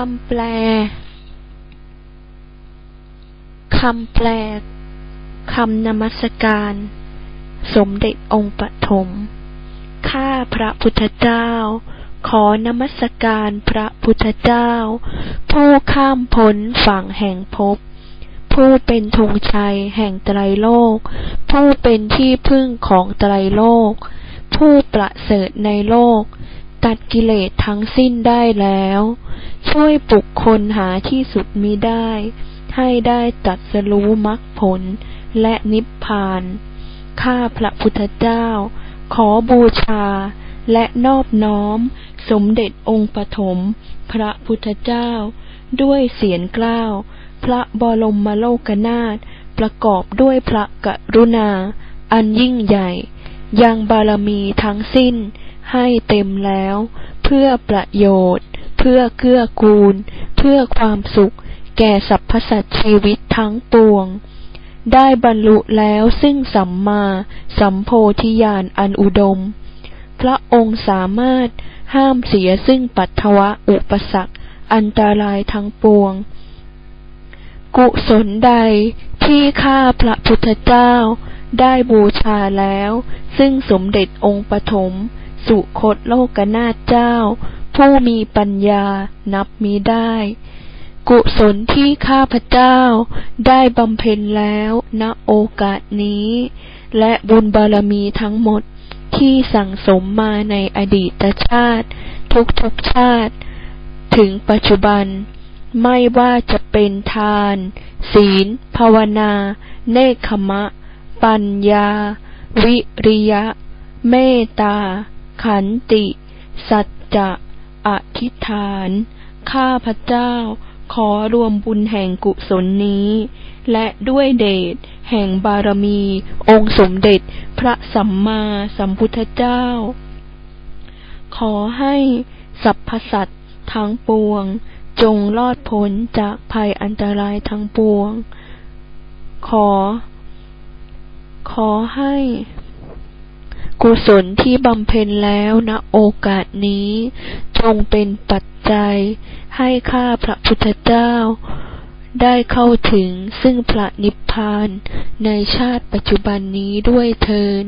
คำแปล คำแปล คำนมัสการ สมเด็จองค์ปฐม ข้าพระพุทธเจ้า ขอนมัสการพระพุทธเจ้า ผู้ข้ามพ้นฝั่งแห่งภพ ผู้เป็นธงชัยแห่งไตรโลก ผู้เป็นที่พึ่งของไตรโลก ผู้ประเสริฐในโลก ตัดกิเลสทั้งสิ้นได้แล้ว ช่วยปลุกคนหาที่สุดมิได้ ให้ได้ตรัสรู้มรรคผลและนิพพาน ข้าพระพุทธเจ้า ขอบูชาและนอบน้อม สมเด็จองค์ปฐมพระพุทธเจ้า ด้วยเสียงกล้าว พระบรมโลกนาถประกอบด้วยพระกรุณา อันยิ่งใหญ่ ยังบารมีทั้งสิ้นให้เต็มแล้ว เพื่อประโยชน์ พื่อเกื้อกูล เพื่อความสุข แก่สรรพสัตว์ชีวิตทั้งปวง ได้บรรลุแล้วซึ่งสัมมาสัมโพธิญาณอันอุดม พระองค์สามารถห้ามเสียซึ่งปัทวะอุปสรรคอันตรายทั้งปวง กุศลใดที่ข้าพระพุทธเจ้าได้บูชาแล้ว ซึ่งสมเด็จองค์ปฐมสุคตโลกนาถเจ้า ผู้มีปัญญานับมิได้ กุศลที่ข้าพเจ้าได้บำเพ็ญแล้วณโอกาสนี้ และบุญบารมีทั้งหมดที่สั่งสมมาในอดีตชาติ ทุกทุกชาติ ถึงปัจจุบัน ไม่ว่าจะเป็นทาน ศีล ภาวนา เนคขมะ ปัญญา วิริยะ เมตตา ขันติ สัจจะ อธิษฐาน ข้าพระเจ้า ขอรวมบุญแห่งกุศลนี้ และด้วยเดชแห่งบารมี องค์สมเด็จพระสัมมาสัมพุทธเจ้า ขอให้สรรพสัตว์ทั้งปวง จงรอดพ้นจากภัยอันตรายทั้งปวง ขอ ขอให้ กุศลที่บำเพ็ญแล้วณโอกาสนี้ จงเป็นปัจจัย ให้ข้าพระพุทธเจ้า ได้เข้าถึงซึ่งพระนิพพานในชาติปัจจุบันนี้ด้วยเทิน